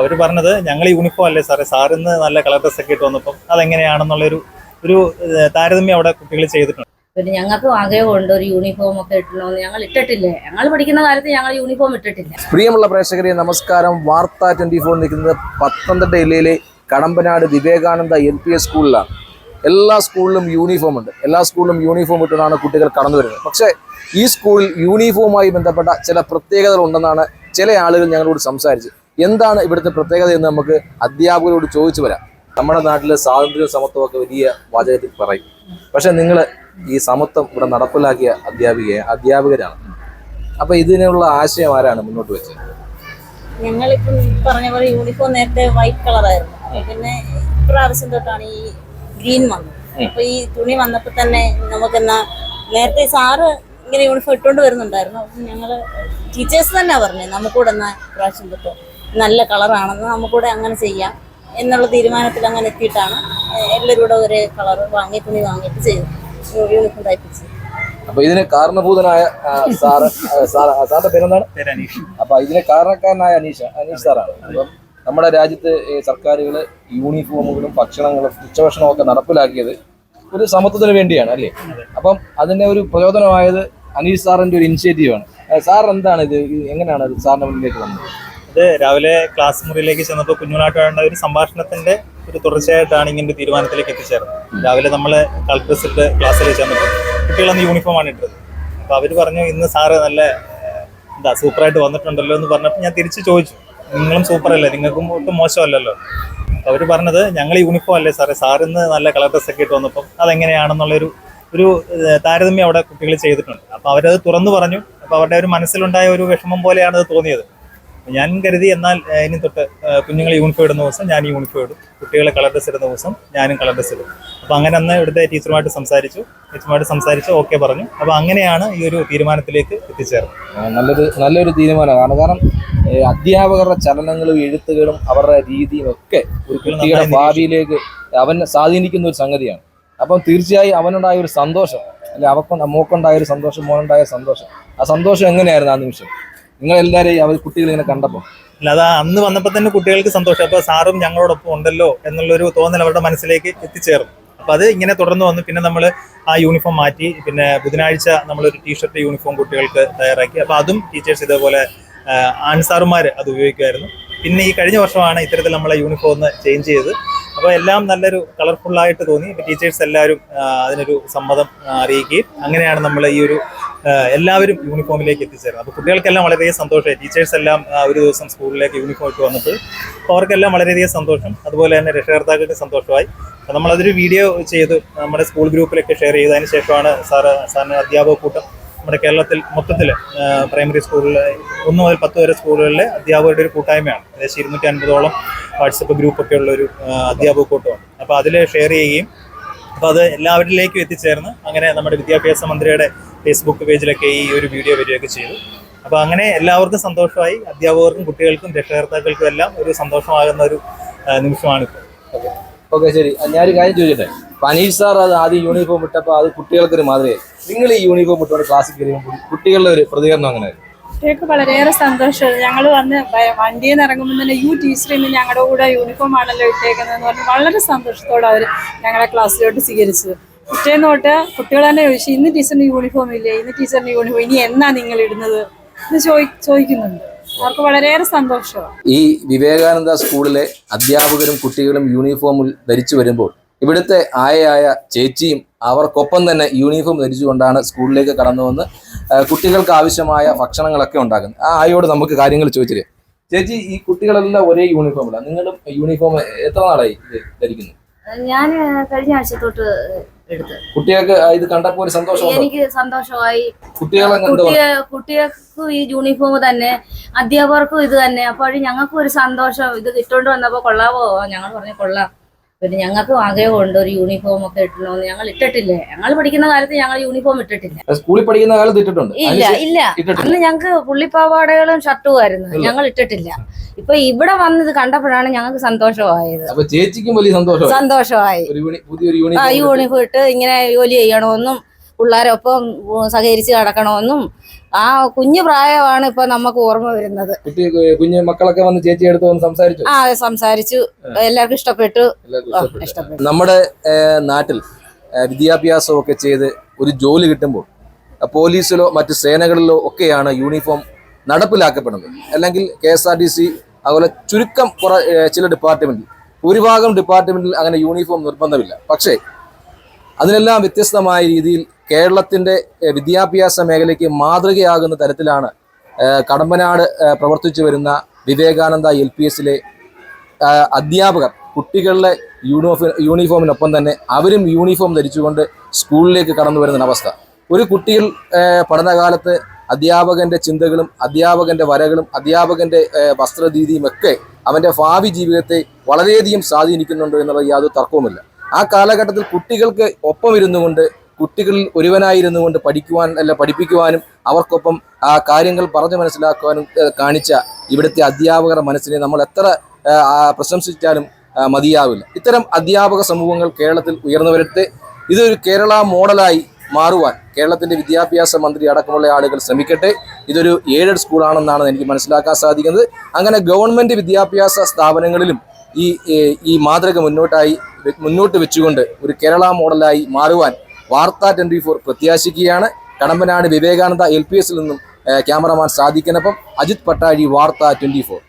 അവർ പറഞ്ഞത് ഞങ്ങൾ യൂണിഫോം അല്ലേ സാറേ സാറിന്ന് നല്ല കളർ ഡ്രസ്സൊക്കെ ഇട്ട് വന്നപ്പം അതെങ്ങനെയാണെന്നുള്ളൊരു ഒരു താരതമ്യം അവിടെ കുട്ടികൾ ചെയ്തിട്ടുണ്ട്. പിന്നെ ഞങ്ങൾക്കും ആഗ്രഹമുണ്ട് ഒരു യൂണിഫോം ഒക്കെ ഇട്ടണമെന്ന് ഞങ്ങൾ ഇട്ടിട്ടില്ലേ? ഞങ്ങൾ പഠിക്കുന്ന കാലത്ത് ഞങ്ങൾ യൂണിഫോം ഇട്ടിട്ടില്ല. പ്രിയമുള്ള പ്രേക്ഷകരെ നമസ്കാരം. വാർത്ത ട്വന്റി ഫോർ നിൽക്കുന്നത് പത്തനംതിട്ട ജില്ലയിലെ Kadampanad Vivekananda L P S സ്കൂളിലാണ് എല്ലാ സ്കൂളിലും യൂണിഫോം ഉണ്ട്. എല്ലാ സ്കൂളിലും യൂണിഫോം ഇട്ടാണ് കുട്ടികൾ കടന്നു വരുന്നത്. പക്ഷേ ഈ സ്കൂളിൽ യൂണിഫോമായി ബന്ധപ്പെട്ട ചില പ്രത്യേകതകൾ ഉണ്ടെന്നാണ് ചില ആളുകൾ ഞങ്ങളോട് സംസാരിച്ച് എന്താണ് ഇവിടുത്തെ പ്രത്യേകത എന്ന് നമുക്ക് അധ്യാപകരോട് ചോദിച്ചു വരാം. നമ്മുടെ നാട്ടിലെ സ്വാതന്ത്ര്യവും സമത്വവും ഒക്കെ വലിയ വാചകത്തിൽ പറയും. പക്ഷെ നിങ്ങൾ ഈ സമത്വം ഇവിടെ നടപ്പിലാക്കിയ അധ്യാപിക അധ്യാപകരാണ്. അപ്പൊ ഇതിനുള്ള ആശയം ആരാണ് മുന്നോട്ട് വെച്ചത്? ഞങ്ങളിപ്പം പറഞ്ഞ പോലെ യൂണിഫോം നേരത്തെ വൈറ്റ് കളറായിരുന്നു പിന്നെ ഇപ്രാവശ്യം തൊട്ടാണ് ഈ ഗ്രീൻ വന്നത്. അപ്പൊ ഈ തുണി വന്നപ്പോ തന്നെ നമുക്കെന്നാ നേരത്തെ സാറ് ഇങ്ങനെ യൂണിഫോം ഇട്ടുകൊണ്ട് വരുന്നുണ്ടായിരുന്നു. അപ്പം ഞങ്ങൾ ടീച്ചേഴ്സ് തന്നെ പറഞ്ഞു നമുക്കൂടെ എന്നാ ഇപ്രാവശ്യം തൊട്ട് നല്ല കളറാണെന്ന് നമുക്കൂടെ അങ്ങനെ ചെയ്യാം എന്നുള്ള തീരുമാനത്തിൽ അങ്ങനെ എത്തിയിട്ടാണ് എല്ലാവരും കൂടെ ഒരേ കളർ വാങ്ങി തുണി വാങ്ങിയിട്ട് ചെയ്തു യൂണിഫോം തയ്പ്പിച്ചത് അപ്പൊ ഇതിന് കാരണഭൂതനായ സാറ് സാറിന്റെ പേരെന്താണ്? അപ്പൊ ഇതിന് കാരണക്കാരനായ അനീഷ അനീഷ് സാറാണ്. അപ്പം നമ്മുടെ രാജ്യത്ത് സർക്കാരുകൾ യൂണിഫോമുകളും ഭക്ഷണങ്ങളും ഉച്ചഭക്ഷണവും ഒക്കെ നടപ്പിലാക്കിയത് ഒരു സമത്വത്തിന് വേണ്ടിയാണ് അല്ലേ? അപ്പം അതിന്റെ ഒരു പ്രചോദനമായത് അനീഷ് സാറിന്റെ ഒരു ഇനിഷ്യേറ്റീവ് ആണ്. സാർ എന്താണ് ഇത്? എങ്ങനെയാണ് സാറിന്റെ മുന്നിലേക്ക് വന്നത്? ഇത് രാവിലെ ക്ലാസ് മുറിയിലേക്ക് ചെന്നപ്പോൾ കുഞ്ഞുനാട്ട് വേണ്ട ഒരു സംഭാഷണത്തിന്റെ ഒരു തുടർച്ചയായിട്ടാണ് ഇങ്ങനെ തീരുമാനത്തിലേക്ക് എത്തിച്ചേർന്നത്. രാവിലെ നമ്മൾ കളർ ക്ലാസ്സിൽ ചെന്നപ്പോൾ കുട്ടികളന്ന് യൂണിഫോമാണ് ഇട്ടത്. അപ്പോൾ അവർ പറഞ്ഞു ഇന്ന് സാറ് നല്ല എന്താ സൂപ്പറായിട്ട് വന്നിട്ടുണ്ടല്ലോ എന്ന് പറഞ്ഞപ്പോൾ ഞാൻ തിരിച്ചു ചോദിച്ചു. നിങ്ങളും സൂപ്പർ അല്ലേ നിങ്ങൾക്കും ഒട്ടും മോശമല്ലല്ലോ? അപ്പോൾ അവർ പറഞ്ഞത് ഞങ്ങൾ യൂണിഫോം അല്ലേ സാറേ? സാറിന്ന് നല്ല കളർ ഡ്രസ് ഒക്കെ ഇട്ട് വന്നപ്പം അതെങ്ങനെയാണെന്നുള്ളൊരു ഒരു താരതമ്യം അവിടെ കുട്ടികൾ ചെയ്തിട്ടുണ്ട്. അപ്പോൾ അവരത് തുറന്നു പറഞ്ഞു. അപ്പോൾ അവരുടെ ഒരു മനസ്സിലുണ്ടായ ഒരു വിഷമം പോലെയാണ് അത് തോന്നിയത്. ഞാൻ കരുതി എന്നാൽ ഇനി തൊട്ട് കുഞ്ഞുങ്ങൾ യൂണിഫോം ഇടുന്ന ദിവസം ഞാൻ യൂണിഫോം ഇടും. കുട്ടികളെ കളർ ഡ്രസ് ഇടുന്ന ദിവസം ഞാനും കളർ ഡ്രസ് ഇടും. അപ്പോൾ അങ്ങനെ അന്ന് ഇവിടുത്തെ ടീച്ചറുമായിട്ട് സംസാരിച്ചു. ടീച്ചറുമായിട്ട് സംസാരിച്ച് ഓക്കെ പറഞ്ഞു. അപ്പോൾ അങ്ങനെയാണ് ഈ ഒരു തീരുമാനത്തിലേക്ക് എത്തിച്ചേർന്നത്. നല്ലൊരു നല്ലൊരു തീരുമാനമാണ്. കാരണം അധ്യാപകരുടെ ചലനങ്ങളും എഴുത്തുകളും അവരുടെ രീതിയും ഒക്കെ ഒരു കുട്ടിയുടെ ഭാവിയിലേക്ക് അവനെ സ്വാധീനിക്കുന്ന ഒരു സംഗതിയാണ്. അപ്പം തീർച്ചയായും അവനുണ്ടായ ഒരു സന്തോഷം അല്ലെ അവക്കൊണ്ട് മോക്കുണ്ടായ ഒരു സന്തോഷം മോനുണ്ടായ സന്തോഷം. ആ സന്തോഷം എങ്ങനെയായിരുന്നു ആ നിമിഷം? നിങ്ങൾ എല്ലാവരെയും അവർ കുട്ടികൾ ഇങ്ങനെ കണ്ടപ്പോൾ അല്ലാതെ അന്ന് വന്നപ്പോൾ തന്നെ കുട്ടികൾക്ക് സന്തോഷം. അപ്പോൾ സാറും ഞങ്ങളോടൊപ്പം ഉണ്ടല്ലോ എന്നുള്ളൊരു തോന്നൽ അവരുടെ മനസ്സിലേക്ക് എത്തിച്ചേർന്നു. അപ്പോൾ അത് ഇങ്ങനെ തുടർന്ന് വന്നു. പിന്നെ നമ്മൾ ആ യൂണിഫോം മാറ്റി പിന്നെ ബുധനാഴ്ച നമ്മളൊരു ടീഷർട്ട് യൂണിഫോം കുട്ടികൾക്ക് തയ്യാറാക്കി. അപ്പോൾ അതും ടീച്ചേഴ്സ് ഇതേപോലെ ആൺസാറുമാർ അത് ഉപയോഗിക്കുമായിരുന്നു. പിന്നെ ഈ കഴിഞ്ഞ വർഷമാണ് ഇത്തരത്തിൽ നമ്മളെ യൂണിഫോം ഒന്ന് ചേഞ്ച് ചെയ്ത് അപ്പോൾ എല്ലാം നല്ലൊരു കളർഫുള്ളായിട്ട് തോന്നി. ടീച്ചേഴ്സ് എല്ലാവരും അതിനൊരു സമ്മതം അറിയിക്കുകയും അങ്ങനെയാണ് നമ്മൾ ഈ ഒരു എല്ലാവരും യൂണിഫോമിലേക്ക് എത്തിച്ചേരുന്നത് അപ്പോൾ കുട്ടികൾക്കെല്ലാം വളരെയധികം സന്തോഷമായി. ടീച്ചേഴ്സ് എല്ലാം ഒരു ദിവസം സ്കൂളിലേക്ക് യൂണിഫോം ഇട്ട് വന്നിട്ട് അപ്പോൾ അവർക്കെല്ലാം വളരെയധികം സന്തോഷം. അതുപോലെ തന്നെ രക്ഷകർത്താക്കൾക്ക് സന്തോഷമായി. നമ്മളതൊരു വീഡിയോ ചെയ്ത് നമ്മുടെ സ്കൂൾ ഗ്രൂപ്പിലൊക്കെ ഷെയർ ചെയ്തതിന് ശേഷമാണ് സാറ് സാറിന് അധ്യാപക കൂട്ടം നമ്മുടെ കേരളത്തിൽ മൊത്തത്തിൽ പ്രൈമറി സ്കൂളിലെ ഒന്ന് മുതൽ പത്ത് വരെ സ്കൂളുകളിലെ അധ്യാപകരുടെ ഒരു കൂട്ടായ്മയാണ്. ഏകദേശം ഇരുന്നൂറ്റി അൻപതോളം വാട്സപ്പ് ഗ്രൂപ്പൊക്കെ ഉള്ള ഒരു അധ്യാപക കൂട്ടമാണ്. അപ്പോൾ അതിൽ ഷെയർ ചെയ്യുകയും അപ്പോൾ അത് എല്ലാവരിലേക്കും എത്തിച്ചേർന്ന് അങ്ങനെ നമ്മുടെ വിദ്യാഭ്യാസ മന്ത്രിയുടെ ഫേസ്ബുക്ക് പേജിലൊക്കെ ഈ ഒരു വീഡിയോ വരികയൊക്കെ ചെയ്തു. അപ്പോൾ അങ്ങനെ എല്ലാവർക്കും സന്തോഷമായി. അധ്യാപകർക്കും കുട്ടികൾക്കും രക്ഷകർത്താക്കൾക്കും എല്ലാം ഒരു സന്തോഷമാകുന്ന ഒരു നിമിഷമാണ് നിമിഷമാണിപ്പോൾ ഓക്കെ. ശരി. ഞാനൊരു കാര്യം ചോദിച്ചിട്ടെ പനീഷ് സാർ അത് ആദ്യം യൂണിഫോം ഇട്ടപ്പോൾ അത് കുട്ടികൾക്കൊരു മാതൃകയായി നിങ്ങൾ ഈ യൂണിഫോം ഇട്ടുകൊണ്ട് ക്ലാസ്സിൽ കയറിയപ്പോൾ കുട്ടികളുടെ ഒരു പ്രതികരണം അങ്ങനെ കുട്ടികൾക്ക് വളരെയേറെ സന്തോഷം ഞങ്ങൾ വന്ന് വണ്ടിയിൽ നിന്ന് ഇറങ്ങുമ്പോൾ തന്നെ യു ടീച്ചർ ഇന്ന് ഞങ്ങളുടെ കൂടെ യൂണിഫോം ആണല്ലോ ഇട്ടേക്കുന്നതെന്ന് പറഞ്ഞ് വളരെ സന്തോഷത്തോടെ അവർ ഞങ്ങളെ ക്ലാസ്സിലോട്ട് സ്വീകരിച്ചത്. പിറ്റേന്ന് തൊട്ട് കുട്ടികൾ തന്നെ ചോദിച്ചു ഇന്ന് ടീച്ചറിന് യൂണിഫോം ഇല്ലേ? ഇന്ന് ടീച്ചറിന് യൂണിഫോം ഇനി എന്നാ നിങ്ങൾ ഇടുന്നത്? എന്ന് ചോദി ചോദിക്കുന്നുണ്ട്. അവർക്ക് വളരെയേറെ സന്തോഷമാണ് ഈ വിവേകാനന്ദ സ്കൂളിലെ അധ്യാപകരും കുട്ടികളും യൂണിഫോമിൽ ധരിച്ചു വരുമ്പോൾ ഇവിടുത്തെ ആയയായ ചേച്ചിയും അവർക്കൊപ്പം തന്നെ യൂണിഫോം ധരിച്ചുകൊണ്ടാണ് സ്കൂളിലേക്ക് കടന്നു വന്ന് കുട്ടികൾക്ക് ആവശ്യമായ ഭക്ഷണങ്ങളൊക്കെ ഉണ്ടാക്കുന്നത്. ആ ആയോട് നമുക്ക് കാര്യങ്ങൾ ചോദിച്ചില്ലേ ചേച്ചി ഈ കുട്ടികളെല്ലാം ഒരേ യൂണിഫോം യൂണിഫോമിലാണ് നിങ്ങളും യൂണിഫോം എത്ര നാളായി ധരിക്കുന്നു? ഞാൻ കഴിഞ്ഞ ആഴ്ച തൊട്ട് എടുത്ത്. കുട്ടികൾക്ക് ഇത് കണ്ടപ്പോ ഒരു സന്തോഷം എനിക്ക് സന്തോഷമായി. കുട്ടികൾക്കും ഈ യൂണിഫോം തന്നെ അധ്യാപകർക്കും ഇത് തന്നെ. അപ്പോഴും ഞങ്ങൾക്കും ഒരു സന്തോഷം. ഇത് ഇട്ടുകൊണ്ട് വന്നപ്പോ കൊള്ളാവോ? ഞങ്ങൾ പറഞ്ഞു കൊള്ളാം. പിന്നെ ഞങ്ങൾക്കും ആഗ്രഹമുണ്ട് ഒരു യൂണിഫോം ഒക്കെ ഇട്ടണമെന്ന് ഞങ്ങൾ ഇട്ടിട്ടില്ലേ? ഞങ്ങൾ പഠിക്കുന്ന കാലത്ത് ഞങ്ങൾ യൂണിഫോം ഇട്ടിട്ടില്ല. സ്കൂളിൽ പഠിക്കുന്ന കാലത്ത് ഇട്ടിട്ടുണ്ട്. ഇല്ല ഇല്ല. അന്ന് ഞങ്ങൾക്ക് പുള്ളിപ്പാവാടകളും ഷർട്ടും ആയിരുന്നു. ഞങ്ങൾ ഇട്ടിട്ടില്ല. ഇപ്പൊ ഇവിടെ വന്നത് കണ്ടപ്പോഴാണ് ഞങ്ങൾക്ക് സന്തോഷമായത്. ചേച്ചിക്കും വലിയ സന്തോഷം സന്തോഷമായി. യൂണിഫോം യൂണിഫോം ഇട്ട് ഇങ്ങനെ ജോലി ചെയ്യണമെന്നും പിള്ളേരൊപ്പം സഹകരിച്ച് നടക്കണമെന്നും ആ കുഞ്ഞു പ്രായമാണ് ഇപ്പൊ നമുക്ക് ഓർമ്മ വരുന്നത്. കുഞ്ഞു മക്കളൊക്കെ വന്ന് ചേച്ചി അടുത്ത് വന്ന് സംസാരിച്ചു? ആ സംസാരിച്ചു. എല്ലാവർക്കും ഇഷ്ടപ്പെട്ടു. ഇഷ്ടപ്പെട്ടു. നമ്മുടെ നാട്ടിൽ വിദ്യാഭ്യാസമൊക്കെ ചെയ്ത് ഒരു ജോലി കിട്ടുമ്പോൾ പോലീസിലോ മറ്റ് സേനകളിലോ ഒക്കെയാണ് യൂണിഫോം നടപ്പിലാക്കപ്പെടുന്നത്. അല്ലെങ്കിൽ K S R T C അതുപോലെ ചുരുക്കം കുറെ ചില ഡിപ്പാർട്ട്മെന്റിൽ ഭൂരിഭാഗം ഡിപ്പാർട്ട്മെന്റിൽ അങ്ങനെ യൂണിഫോം നിർബന്ധമില്ല. പക്ഷേ അതിനെല്ലാം വ്യത്യസ്തമായ രീതിയിൽ കേരളത്തിന്റെ വിദ്യാഭ്യാസ മേഖലയ്ക്ക് മാതൃകയാകുന്ന തരത്തിലാണ് കടമ്പനാട് പ്രവർത്തിച്ചു വരുന്ന വിവേകാനന്ദ എൽ പി എസിലെ അധ്യാപകർ. കുട്ടികളുടെ യൂണിഫോം യൂണിഫോമിനൊപ്പം തന്നെ അവരും യൂണിഫോം ധരിച്ചുകൊണ്ട് സ്കൂളിലേക്ക് കടന്നു വരുന്ന അവസ്ഥ. ഒരു ഏഹ്, പഠനകാലത്ത് അധ്യാപകന്റെ ചിന്തകളും അധ്യാപകന്റെ വരകളും അധ്യാപകന്റെ വസ്ത്രരീതിയും ഒക്കെ അവന്റെ ഭാവി ജീവിതത്തെ വളരെയധികം സ്വാധീനിക്കുന്നുണ്ട് എന്നുള്ള യാതൊരു തർക്കവുമില്ല. ആ കാലഘട്ടത്തിൽ കുട്ടികൾക്ക് ഒപ്പം ഇരുന്നു കൊണ്ട് കുട്ടികളിൽ ഒരുവനായിരുന്നു കൊണ്ട് പഠിക്കുവാൻ അല്ല പഠിപ്പിക്കുവാനും അവർക്കൊപ്പം ആ കാര്യങ്ങൾ പറഞ്ഞു മനസ്സിലാക്കുവാനും കാണിച്ച ഇവിടുത്തെ അധ്യാപകരുടെ മനസ്സിനെ നമ്മൾ എത്ര പ്രശംസിച്ചാലും മതിയാവില്ല. ഇത്തരം അധ്യാപക സമൂഹങ്ങൾ കേരളത്തിൽ ഉയർന്നു വരട്ടെ. ഇതൊരു കേരള മോഡലായി മാറുവാൻ കേരളത്തിന്റെ വിദ്യാഭ്യാസ മന്ത്രി അടക്കമുള്ള ആളുകൾ ശ്രമിക്കട്ടെ. ഇതൊരു എയ്ഡഡ് സ്കൂളാണെന്നാണ് എനിക്ക് മനസ്സിലാക്കാൻ സാധിക്കുന്നത്. അങ്ങനെ ഗവൺമെന്റ് വിദ്യാഭ്യാസ സ്ഥാപനങ്ങളിലും ഈ ഈ മാതൃക മുന്നോട്ടായി മുന്നോട്ട് വെച്ചുകൊണ്ട് ഒരു കേരള മോഡലായി മാറുവാൻ വാർത്ത ട്വന്റി ഫോർ പ്രത്യാശിക്കുകയാണ്. കടമ്പനാട് വിവേകാനന്ദ എൽ പി എസിൽ നിന്നും ക്യാമറമാൻ സാദിഖിനൊപ്പം അജിത് പട്ടാഴി വാർത്ത ട്വന്റി ഫോർ.